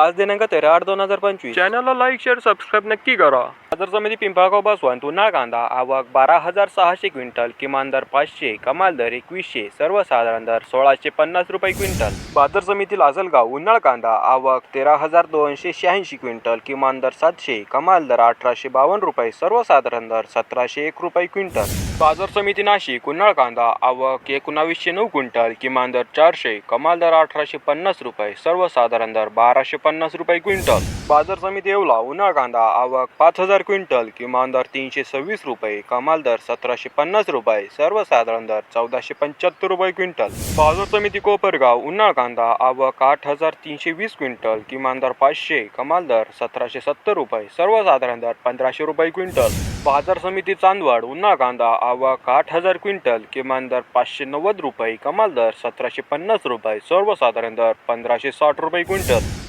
आज दिनांक तेरा आठ दोन हजार पंचवीस. चॅनलला लाईक शेअर सबस्क्राईब नक्की करा. बाजार समिती पिंपळगाव बसवंत उन्हाळ कांदा आवक बारा हजार सहाशे क्विंटल किमान दर पाचशे कमाल दर एकवीसशे सर्वसाधारण दर सोळाशे पन्नास रुपये क्विंटल. बाजार समिती लासलगाव उन्हाळ कांदा आवक तेरा हजार दोनशे शहाऐंशी क्विंटल किमान दर सातशे कमाल दर अठराशे बावन्न रुपये सर्वसाधारण दर सतराशे एक रुपये क्विंटल. बाजार समिती नाशिक उन्हाळ कांदा आवक एकोणावीसशे नऊ क्विंटल किमान दर चारशे कमाल दर अठराशे पन्नास रुपये सर्वसाधारण दर बाराशे पन्नास रुपये क्विंटल. बाजार समिती येवला उन्हाळ कांदा आवक पाच हजार क्विंटल किमान दर तीनशे सव्वीस रुपये कमाल दर सतराशे पन्नास रुपये सर्वसाधारण दर चौदाशे पंच्याहत्तर रुपये क्विंटल. बाजार समिती कोपरगाव उन्हाळ कांदा आवक आठ हजार तीनशे वीस क्विंटल किमान दर पाचशे कमाल दर सतराशे सत्तर रुपये सर्वसाधारण दर पंधराशे रुपये क्विंटल. बाजार समिती चांदवड उन्हाळ कांदा आवक आठ हजार क्विंटल किमान दर पाचशे नव्वद रुपये कमाल दर सतराशे पन्नास रुपये सर्वसाधारण दर पंधराशे साठ रुपये क्विंटल.